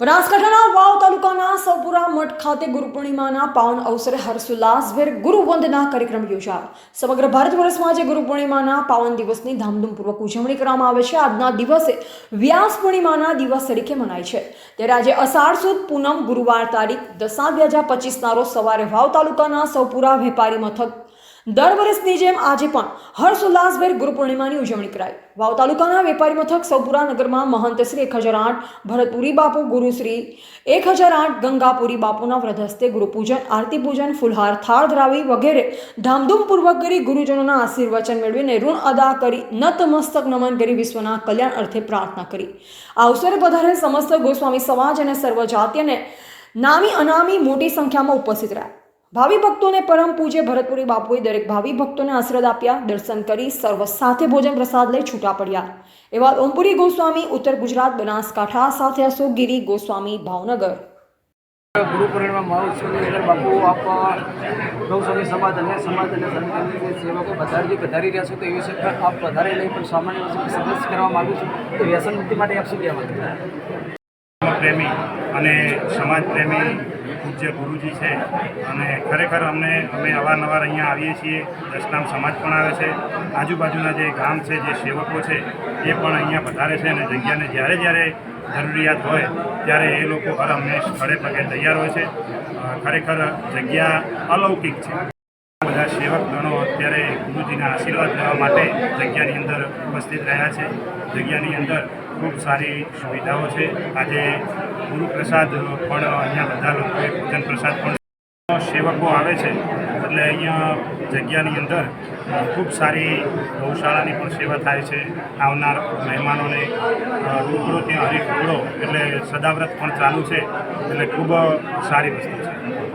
બનાસકાંઠાના વાવ તાલુકાના સૌપુરા મઠ ખાતે ગુરુપૂર્ણિમાના પાવન અવસરે હર્ષોલ્લાસભેર ગુરુવંદના કાર્યક્રમ યોજાયો. સમગ્ર ભારત વર્ષમાં આજે ગુરુપૂર્ણિમાના પાવન દિવસની ધામધૂમપૂર્વક ઉજવણી કરવામાં આવે છે. આજના દિવસે વ્યાસ પૂર્ણિમાના દિવસ તરીકે મનાય છે. ત્યારે આજે અષાઢ સુદ પૂનમ ગુરુવાર તારીખ દસા બે હજાર પચીસના રોજ સવારે વાવ તાલુકાના સૌપુરા વેપારી મથક દર વર્ષની જેમ આજે પણ હર્ષોલ્લાસભેર ગુરુ પૂર્ણિમાની ઉજવણી કરાઈ. વાવ તાલુકાના વેપારી મથક સૌપુરા નગરમાં મહંત શ્રી એક હજાર આઠ ભરતપુરી બાપુ ગુરુશ્રી એક હજાર આઠ ગંગાપુરી બાપુના વ્રત હસ્તે ગુરુપૂજન, આરતી પૂજન, ફુલહાર થાળ ધરાવી વગેરે ધામધૂમપૂર્વક કરી ગુરુજનોના આશીર્વચન મેળવીને ઋણ અદા કરી નતમસ્તક નમન કરી વિશ્વના કલ્યાણ અર્થે પ્રાર્થના કરી. આ અવસરે વધારે સમસ્ત ગોસ્વામી સમાજ અને સર્વ જાતિ અને નામી અનામી મોટી સંખ્યામાં ઉપસ્થિત રહ્યા. ભાવિ ભક્તોને પરમ પૂજ્ય ભરતપુરી બાપુએ દરેક ભાવિ ભક્તોને આશીર્વાદ આપ્યા, દર્શન કરી સર્વ સાથે ભોજન પ્રસાદ લઈ છૂટા પડ્યા. એવા ઓમપુરી ગોસ્વામી, ઉત્તર ગુજરાત, બનાસકાંઠા, સાથે અશોકગીરી ગોસ્વામી, ભાવનગર. ગુરુ પૂર્ણિમા મહોત્સવની અંદર બાપુ, આપ, ગૌસ્વામી સમાજ, અન્ય સમાજ અને સંતની સેવકો પધારી પધારી રહ્યા છો તો એ વિશે આપ વધારે નહીં, પણ સામાન્ય સંદેશ કરવા માગું છું. તો વ્યસન મુક્તિ માટે આપ શું કહેવા માંગો પ્રેમી અને સમાજ પ્રેમી પૂજ્ય ગુરુજી છે. અને ખરેખર અમને, અમે અવારનવાર અહીંયા આવીએ છીએ. દસનામ સમાજ પણ આવે છે. આજુબાજુના જે ગામ છે, જે સેવકો છે, એ પણ અહીંયા પધારે છે અને જગ્યાને જ્યારે જ્યારે જરૂરિયાત હોય, ત્યારે એ લોકો હર હંમેશ સ્થળે પગે તૈયાર હોય છે. ખરેખર જગ્યા અલૌકિક છે. સેવક ગણો અત્યારે ગુરુજીના આશીર્વાદ લેવા માટે જગ્યાની અંદર ઉપસ્થિત રહ્યા છે. જગ્યાની અંદર ખૂબ સારી સુવિધાઓ છે. આજે ગુરુપ્રસાદ પણ અહીંયા બધા લોકોએ પૂજન પ્રસાદ પણ સેવકો આવે છે. એટલે અહીંયા જગ્યાની અંદર ખૂબ સારી ગૌશાળાની પણ સેવા થાય છે. આવનાર મહેમાનોને અ, ત્યાં હરિફ ટુકડો એટલે સદાવ્રત પણ ચાલુ છે. એટલે ખૂબ સારી વસ્તુ છે.